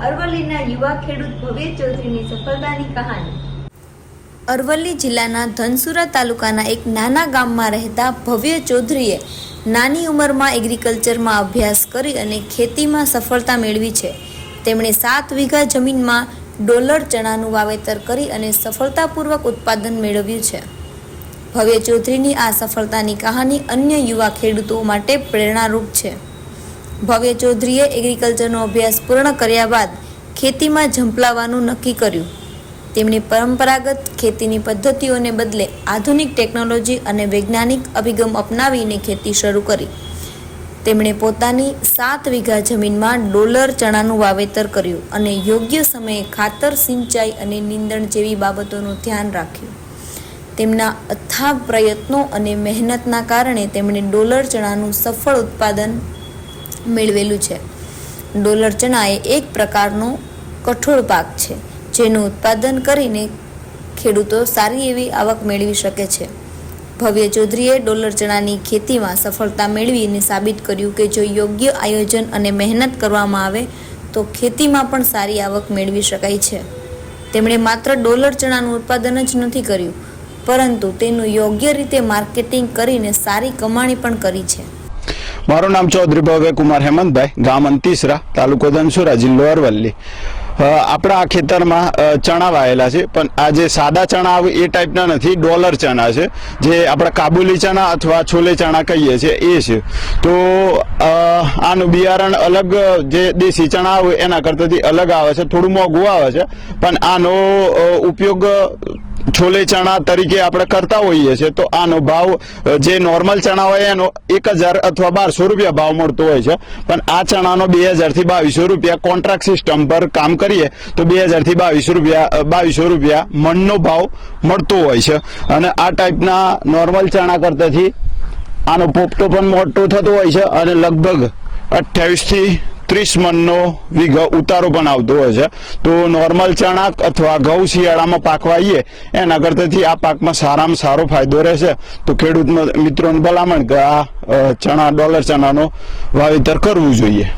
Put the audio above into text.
અરવલ્લીના યુવા ખેડૂત ભવ્ય ચૌધરીની સફળતાની કહાની. અરવલ્લી જિલ્લાના ધનસુરા તાલુકાના એક નાના ગામમાં રહેતા ભવ્ય ચૌધરીએ નાની ઉંમરમાં એગ્રીકલ્ચરમાં અભ્યાસ કરી અને ખેતીમાં સફળતા મેળવી છે. તેમણે સાત વીઘા જમીનમાં ડોલર ચણાનું વાવેતર કરી અને સફળતાપૂર્વક ઉત્પાદન મેળવ્યું છે. ભવ્ય ચૌધરીની આ સફળતાની કહાની અન્ય યુવા ખેડૂતો માટે પ્રેરણારૂપ છે. ભવ્ય ચૌધરીએ એગ્રીકલ્ચરનો અભ્યાસ પૂર્ણ કર્યા બાદ ખેતીમાં ઝંપલાવવાનું નક્કી કર્યું. તેમણે પરંપરાગત ખેતીની પદ્ધતિઓને બદલે આધુનિક ટેકનોલોજી અને વૈજ્ઞાનિક અભિગમ અપનાવીને ખેતી શરૂ કરી. તેમણે પોતાની સાત વીઘા જમીનમાં ડોલર ચણાનું વાવેતર કર્યું અને યોગ્ય સમયે ખાતર, સિંચાઈ અને નીંદણ જેવી બાબતોનું ધ્યાન રાખ્યું. તેમના અથાગ પ્રયત્નો અને મહેનતના કારણે તેમણે ડોલર ચણાનું સફળ ઉત્પાદન મેળવેલું છે. ડોલર ચણા એ એક પ્રકારનો કઠોળ પાક છે, જેનું ઉત્પાદન કરીને ખેડૂતો સારી એવી આવક મેળવી શકે છે. ભવ્ય ચૌધરીએ ડોલર ચણાની ખેતીમાં સફળતા મેળવીને સાબિત કર્યું કે જો યોગ્ય આયોજન અને મહેનત કરવામાં આવે, તો ખેતીમાં પણ સારી આવક મેળવી શકાય છે. તેમણે માત્ર ડોલર ચણાનું ઉત્પાદન જ નથી કર્યું, પરંતુ તેનું યોગ્ય રીતે માર્કેટિંગ કરીને સારી કમાણી પણ કરી છે. મારું નામ ચૌધરી ભવ્ય કુમાર હેમંતભાઈ, ગામ અંતીસરા, તાલુકો ધનસુરા, જિલ્લો અરવલ્લી. આપણા આ ખેતરમાં ચણા વાયેલા છે, પણ આ જે સાદા ચણા આવે એ ટાઈપના નથી, ડોલર ચણા છે, જે આપણે કાબુલી ચણા અથવા છોલે ચણા કહીએ છીએ, એ છે. તો આનું બિયારણ અલગ, જે દેશી ચણા આવે એના કરતાંથી અલગ આવે છે, થોડું મોંઘું આવે છે, પણ આનો ઉપયોગ છોલે ચણા તરીકે આપણે કરતા હોઈએ છીએ. તો આનો ભાવ જે નોર્મલ ચણા હોય એનો એક હજાર અથવા બારસો રૂપિયા ભાવ મળતો હોય છે. પણ આ ચણાનો બે હજારથી બાવીસો રૂપિયા કોન્ટ્રાક્ટ સિસ્ટમ પર કામ કરીએ, તો બે હજારથી બાવીસો રૂપિયા બાવીસો રૂપિયા મણનો ભાવ મળતો હોય છે. અને આ ટાઈપના નોર્મલ ચણા કરતાથી આનો પોપટો પણ મોટો થતો હોય છે અને લગભગ અઠ્યાવીસથી ત્રીસ મનનો ઉતારો પણ આવતો હોય છે. તો નોર્મલ ચણા અથવા ઘઉં શિયાળામાં પાકવા આવીએ એના કરતાથી આ પાકમાં સારામાં સારો ફાયદો રહેશે. તો ખેડૂત મિત્રોને ભલામણ કે આ ચણા, ડોલર ચણાનો વાવેતર કરવું જોઈએ.